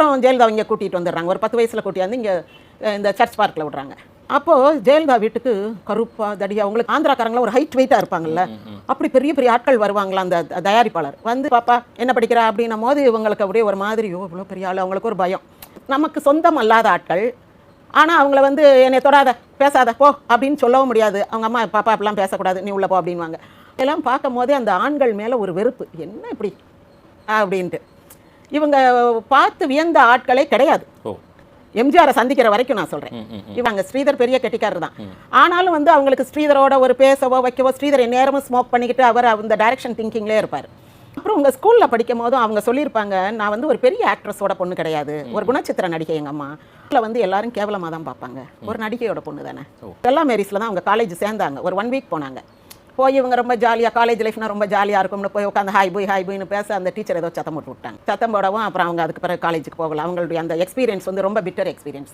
அப்புறம் ஜெயலலிதா இங்கே கூட்டிகிட்டு வந்துடுறாங்க. ஒரு பத்து வயசில் கூட்டி வந்து இங்கே இந்த சர்ச் பார்க்கில் விடுறாங்க. அப்போது ஜெயலலிதா வீட்டுக்கு கருப்பா தடியா அவங்களுக்கு ஆந்திராக்காரங்கள ஒரு ஹைட் வெயிட்டாக இருப்பாங்கல்ல. அப்படி பெரிய பெரிய ஆட்கள் வருவாங்களா அந்த தயாரிப்பாளர். வந்து பாப்பா என்ன படிக்கிறா அப்படின்னும் போது இவங்களுக்கு அப்படியே ஒரு மாதிரி இவ்வளோ பெரிய ஆள் அவங்களுக்கு ஒரு பயம். நமக்கு சொந்தம் அல்லாத ஆட்கள். ஆனால் அவங்கள வந்து என்னை தொடாத பேசாத போ அப்படின்னு சொல்லவும் முடியாது. அவங்க அம்மா பாப்பா அப்படிலாம் பேசக்கூடாது நீ உள்ள போ அப்படின்வாங்க இதெல்லாம் பார்க்கும் போதே அந்த ஆண்கள் மேலே ஒரு வெறுப்பு. என்ன இப்படி? அப்படின்ட்டு. இவங்க பார்த்து வியந்த ஆட்களே கிடையாது. எம்ஜிஆரை சந்திக்கிற வரைக்கும் நான் சொல்கிறேன் இவங்க ஸ்ரீதர் பெரிய கெட்டிக்காரர் தான். ஆனாலும் வந்து அவங்களுக்கு ஸ்ரீதரோட ஒரு பேசவோ வைக்கவோ ஸ்ரீதர் நேரமும் ஸ்மோக் பண்ணிக்கிட்டு அவர் அந்த டைரக்ஷன் திங்கிங்லேயே இருப்பார். அப்புறம் உங்கள் ஸ்கூலில் படிக்கும் போதும் அவங்க சொல்லியிருப்பாங்க நான் வந்து ஒரு பெரிய ஆக்ட்ரஸோட பொண்ணு கிடையாது. ஒரு குணச்சித்திர நடிகை எங்கள் அம்மா. அதில் வந்து எல்லாரும் கேவலமாக தான் பார்ப்பாங்க. ஒரு நடிகையோட பொண்ணு தானே. எல்லா மேரிஸில் தான் அவங்க காலேஜ் சேர்ந்தாங்க. ஒரு ஒன் வீக் போனாங்க. போய் இவங்க ரொம்ப ஜாலியாக காலேஜ் லைஃப்னா ரொம்ப ஜாலியாக இருக்கும்னு போய் உட்காந்து ஹாய் போய் ஹாய் போய்னு பேச அந்த டீச்சர் ஏதோ சத்தம் போட்டு விட்டாங்க. சத்தம் போடவும் அப்புறம் அவங்க அதுக்கு பிறகு காலேஜுக்கு போகல. அவங்களுடைய அந்த எக்ஸ்பீரியன்ஸ் வந்து ரொம்ப பிட்டர் எக்ஸ்பீரியன்ஸ்